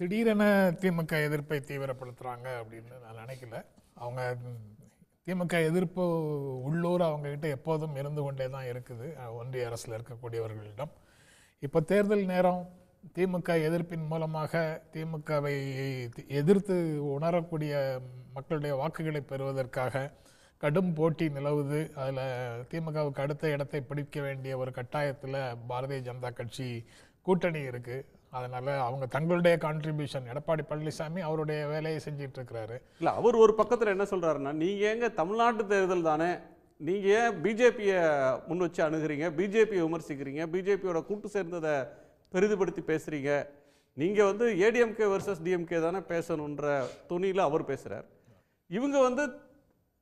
திடீரென திமுக எதிர்ப்பை தீவிரப்படுத்துகிறாங்க அப்படின்னு நான் நினைக்கல. அவங்க திமுக எதிர்ப்பு உள்ளூர் அவங்கக்கிட்ட எப்போதும் இருந்து கொண்டே தான் இருக்குது. ஒன்றிய அரசில் இருக்கக்கூடியவர்களிடம். இப்போ தேர்தல் நேரம் திமுக எதிர்ப்பின் மூலமாக திமுகவை எதிர்த்து உணரக்கூடிய மக்களுடைய வாக்குகளை பெறுவதற்காக கடும் போட்டி நிலவுது. அதில் திமுகவுக்கு அடுத்த இடத்தை பிடிக்க வேண்டிய ஒரு கட்டாயத்தில் பாரதிய ஜனதா கட்சி கூட்டணி இருக்குது அதனால அவங்க தங்களுடைய கான்ட்ரிபியூஷன் எடப்பாடி பழனிசாமி அவருடைய வேலையை செஞ்சிட்டு இருக்கிறாரு இல்ல அவர் ஒரு பக்கத்துல என்ன சொல்றாருன்னா நீங்க ஏங்க தமிழ்நாட்டு தேர்தல் தானே நீங்க ஏன் பிஜேபியை முன் வச்சு அணுகுறீங்க பிஜேபியை விமர்சிக்கிறீங்க பிஜேபியோட கூட்டு சேர்ந்ததை பெரிதுபடுத்தி பேசுறீங்க நீங்க வந்து ஏடிஎம்கே வர்சஸ் டிஎம்கே தானே பேசணுன்ற துணியில அவர் பேசுறார். இவங்க வந்து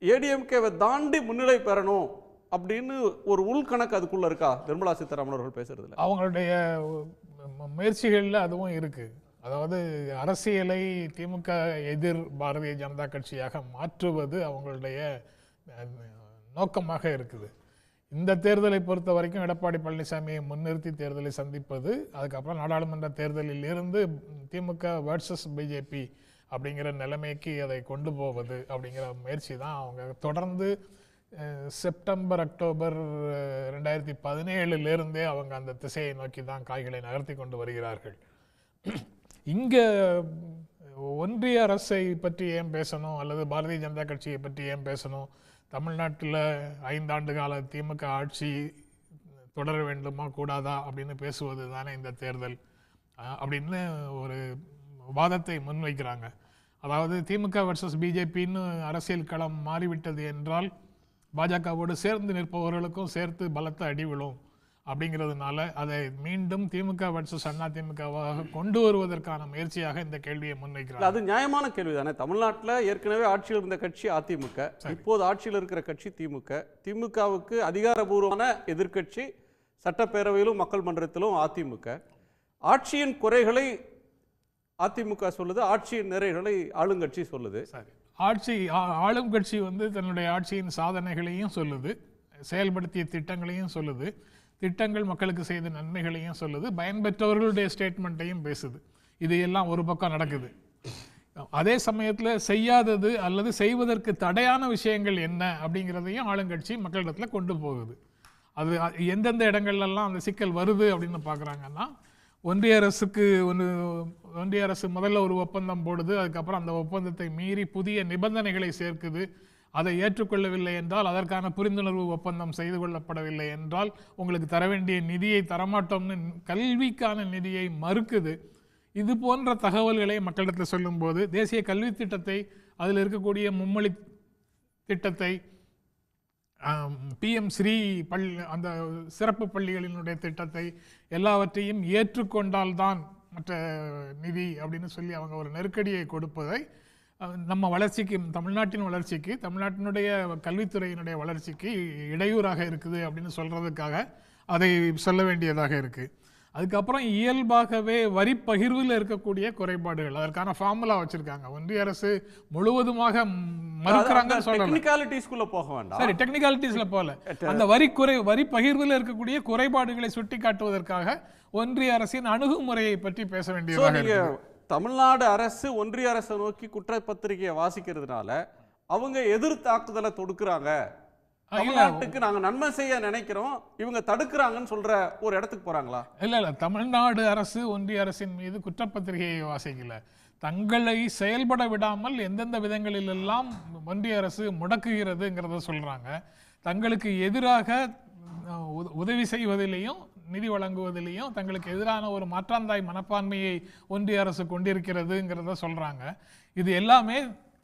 ஏடிஎம்கேவை தாண்டி முன்னிலை பெறணும் அப்படின்னு ஒரு உள்கணக்கு அதுக்குள்ள இருக்கா நிர்மலா சீதாராமன் அவர்கள் பேசுறதுல? அவங்களுடைய முயற்சிகளில் அதுவும் இருக்குது அதாவது அரசியலை திமுக எதிர் பாரதிய ஜனதா கட்சியாக மாற்றுவது அவங்களுடைய நோக்கமாக இருக்குது. இந்த தேர்தலை பொறுத்த வரைக்கும் எடப்பாடி பழனிசாமியை முன்னிறுத்தி தேர்தலை சந்திப்பது அதுக்கப்புறம் நாடாளுமன்ற தேர்தலில் இருந்து திமுக வேர்சஸ் பிஜேபி அப்படிங்கிற நிலைமைக்கு அதை கொண்டு போவது அப்படிங்கிற முயற்சி தான் அவங்க தொடர்ந்து செப்டம்பர் அக்டோபர் ரெண்டாயிரத்தி பதினேழுலேருந்தே அவங்க அந்த திசையை நோக்கி தான் காய்களை நகர்த்தி கொண்டு வருகிறார்கள். இங்கே ஒன்றிய அரசை பற்றி ஏன் பேசணும்? அல்லது பாரதிய ஜனதா கட்சியை பற்றி ஏன் பேசணும்? தமிழ்நாட்டில் ஐந்தாண்டு கால திமுக ஆட்சி தொடர வேண்டுமா கூடாதா? அப்படின்னு பேசுவது தானே இந்த தேர்தல். அப்படின்னு ஒரு வாதத்தை முன்வைக்கிறாங்க. அதாவது திமுக வர்சஸ் பிஜேபின்னு அரசியல் களம் மாறிவிட்டது என்றால் பாஜகவோடு சேர்ந்து நிற்பவர்களுக்கும் சேர்த்து பலத்த அடி விழும் அப்படிங்கிறதுனால அதை மீண்டும் திமுக வர்சஸ் அண்ணா திமுகவாக கொண்டு வருவதற்கான முயற்சியாக இந்த கேள்வியை முன்வைக்கிறாங்க இல்ல, அது நியாயமான கேள்வி தானே தமிழ்நாட்டில் ஏற்கனவே ஆட்சியில் இருந்த கட்சி அதிமுக. இப்போது ஆட்சியில் இருக்கிற கட்சி திமுக. திமுகவுக்கு அதிகாரபூர்வமான எதிர்க்கட்சி சட்டப்பேரவையிலும் மக்கள் மன்றத்திலும் அதிமுக. ஆட்சியின் குறைகளை அதிமுக சொல்லுது ஆட்சியின் நிறைகளை ஆளுங்கட்சி சொல்லுது. சரி. ஆட்சி ஆ- ஆளும் கட்சி வந்து தன்னுடைய ஆட்சியின் சாதனைகளையும் சொல்லுது செயல்படுத்திய திட்டங்களையும் சொல்லுது திட்டங்கள் மக்களுக்கு செய்த நன்மைகளையும் சொல்லுது பயன்பெற்றவர்களுடைய ஸ்டேட்மெண்ட்டையும் பேசுது. இது எல்லாம் ஒரு பக்கம் நடக்குது. அதே சமயத்தில் செய்யாதது அல்லது செய்வதற்கு தடையான விஷயங்கள் என்ன அப்படிங்கிறதையும் ஆளுங்கட்சி மக்களிடத்தில் கொண்டு போகுது. அது எந்தெந்த இடங்கள்லாம் அந்த சிக்கல் வருது அப்படின்னு பார்க்குறாங்கன்னா ஒன்றிய அரசுக்கு ஒன்று ஒன்றிய அரசு முதல்ல ஒரு ஒப்பந்தம் போடுது அதுக்கப்புறம் அந்த ஒப்பந்தத்தை மீறி புதிய நிபந்தனைகளை சேர்க்குது. அதை ஏற்றுக்கொள்ளவில்லை என்றால் அதற்கான புரிந்துணர்வு ஒப்பந்தம் செய்து கொள்ளப்படவில்லை என்றால் உங்களுக்கு தர வேண்டிய நிதியை தரமாட்டோம்னு கல்விக்கான நிதியை மறுக்குது. இது போன்ற தகவல்களை மக்களிடத்தில் சொல்லும்போது தேசிய கல்வி திட்டத்தை அதில் இருக்கக்கூடிய மும்மொழி திட்டத்தை பிஎம் ஸ்ரீ பள்ளி அந்த சிறப்பு பள்ளிகளினுடைய திட்டத்தை எல்லாவற்றையும் ஏற்றுக்கொண்டால்தான் மற்ற நிதி அப்படின்னு சொல்லி அவங்க ஒரு நெருக்கடியை கொடுப்பதை நம்ம வளர்ச்சிக்கு தமிழ்நாட்டின் வளர்ச்சிக்கு தமிழ்நாட்டினுடைய கல்வித்துறையினுடைய வளர்ச்சிக்கு இடையூறாக இருக்குது அப்படின்னு சொல்கிறதுக்காக அதை சொல்ல வேண்டியதாக இருக்குது அதுக்கப்புறம் இயல்பாகவே வரி பகிர்வில் இருக்கக்கூடிய குறைபாடுகள். அதற்கான ஃபார்முலா வச்சிருக்காங்க. ஒன்றிய அரசு முழுவதுமாக மறுக்கிறாங்கன்னு டெக்னிக்காலிட்டிஸ்குள்ள போக வேண்டாம். சரி டெக்னிகாலிட்டிஸ்ல போல அந்த வரி குறை வரி பகிர்வில் இருக்கக்கூடிய குறைபாடுகளை சுட்டி காட்டுவதற்காக ஒன்றிய அரசின் அணுகுமுறையை பற்றி பேச வேண்டியதாக தமிழ்நாடு அரசு ஒன்றிய அரசை நோக்கி குற்றப்பத்திரிகையை வாசிக்கிறதுனால அவங்க எதிர் தாக்குதலை தொடுக்கிறாங்க. தமிழ்நாட்டுக்கு நாங்க நன்மை செய்ய நினைக்கிறோம். இவங்க தடுக்கிறாங்கன்னு சொல்ற ஒரு இடத்துக்கு போறாங்களா? இல்ல இல்ல. தமிழ்நாடு அரசு ஒன்றிய அரசின் மீது குற்றப்பத்திரிகையை வாசிக்கல. தங்களை செயல்பட விடாமல் எந்தெந்த விதங்களிலெல்லாம் ஒன்றிய அரசு முடக்குகிறதுங்கிறத சொல்றாங்க. தங்களுக்கு எதிராக உதவி செய்வதிலையும் நிதி வழங்குவதிலையும் தங்களுக்கு எதிரான ஒரு மாற்றாந்தாய் மனப்பான்மையை ஒன்றிய அரசு கொண்டிருக்கிறதுங்கிறத சொல்றாங்க. இது எல்லாமே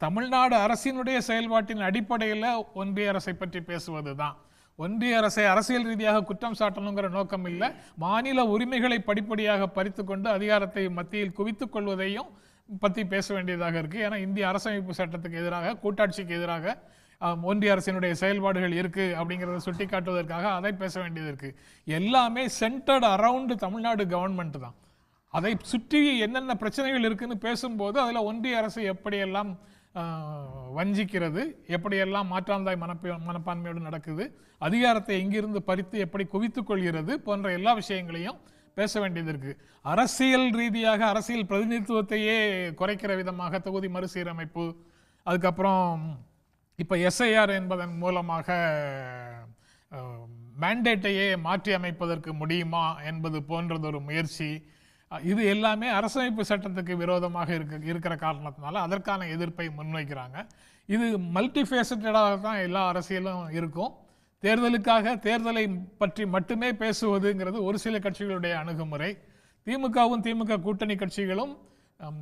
தமிழ்நாடு அரசினுடைய செயல்பாட்டின் அடிப்படையில் ஒன்றிய அரசை பற்றி பேசுவது தான் ஒன்றிய அரசை அரசியல் ரீதியாக குற்றம் சாட்டணுங்கிற நோக்கம் இல்லை. மாநில உரிமைகளை படிப்படியாக பறித்து கொண்டு அதிகாரத்தை மத்தியில் குவித்துக் கொள்வதையும் பற்றி பேச வேண்டியதாக இருக்குது ஏன்னா இந்திய அரசமைப்பு சட்டத்துக்கு எதிராக கூட்டாட்சிக்கு எதிராக ஒன்றிய அரசினுடைய செயல்பாடுகள் இருக்குது அப்படிங்கிறத சுட்டி காட்டுவதற்காக அதை பேச வேண்டியது இருக்குது எல்லாமே சென்டர்டு அரவுண்டு தமிழ்நாடு கவர்மெண்ட் தான். அதை சுற்றி என்னென்ன பிரச்சனைகள் இருக்குன்னு பேசும்போது அதில் ஒன்றிய அரசு எப்படியெல்லாம் வஞ்சிக்கிறது எப்படியெல்லாம் மாற்றாந்தாய் மனப்ப மனப்பான்மையோடு நடக்குது அதிகாரத்தை எங்கிருந்து பறித்து எப்படி குவித்து கொள்கிறது போன்ற எல்லா விஷயங்களையும் பேச வேண்டியது இருக்குது அரசியல் ரீதியாக அரசியல் பிரதிநிதித்துவத்தையே குறைக்கிற விதமாக தொகுதி மறுசீரமைப்பு அதுக்கப்புறம் இப்போ எஸ்ஐஆர் என்பதன் மூலமாக மேண்டேட்டையே மாற்றி அமைப்பதற்கு முடியுமா என்பது போன்றதொரு முயற்சி இது எல்லாமே அரசமைப்பு சட்டத்துக்கு விரோதமாக இருக்க இருக்கிற காரணத்தினால அதற்கான எதிர்ப்பை முன்வைக்கிறாங்க. இது மல்டி ஃபேசட்டடாக தான் எல்லா அரசியலும் இருக்கும். தேர்தலுக்காக தேர்தலை பற்றி மட்டுமே பேசுவதுங்கிறது ஒரு சில கட்சிகளுடைய அணுகுமுறை. திமுகவும் திமுக கூட்டணி கட்சிகளும்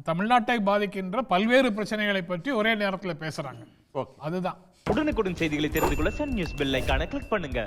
தமிழ்நாட்டை பாதிக்கின்ற பல்வேறு பிரச்சனைகளை பற்றி ஒரே நேரத்தில் பேசுறாங்க. ஓகே. அதுதான். உடனுக்குடன் செய்திகளை தெரிந்து கொள்ள சன் நியூஸ் பெல் ஐகானை கிளிக் பண்ணுங்க.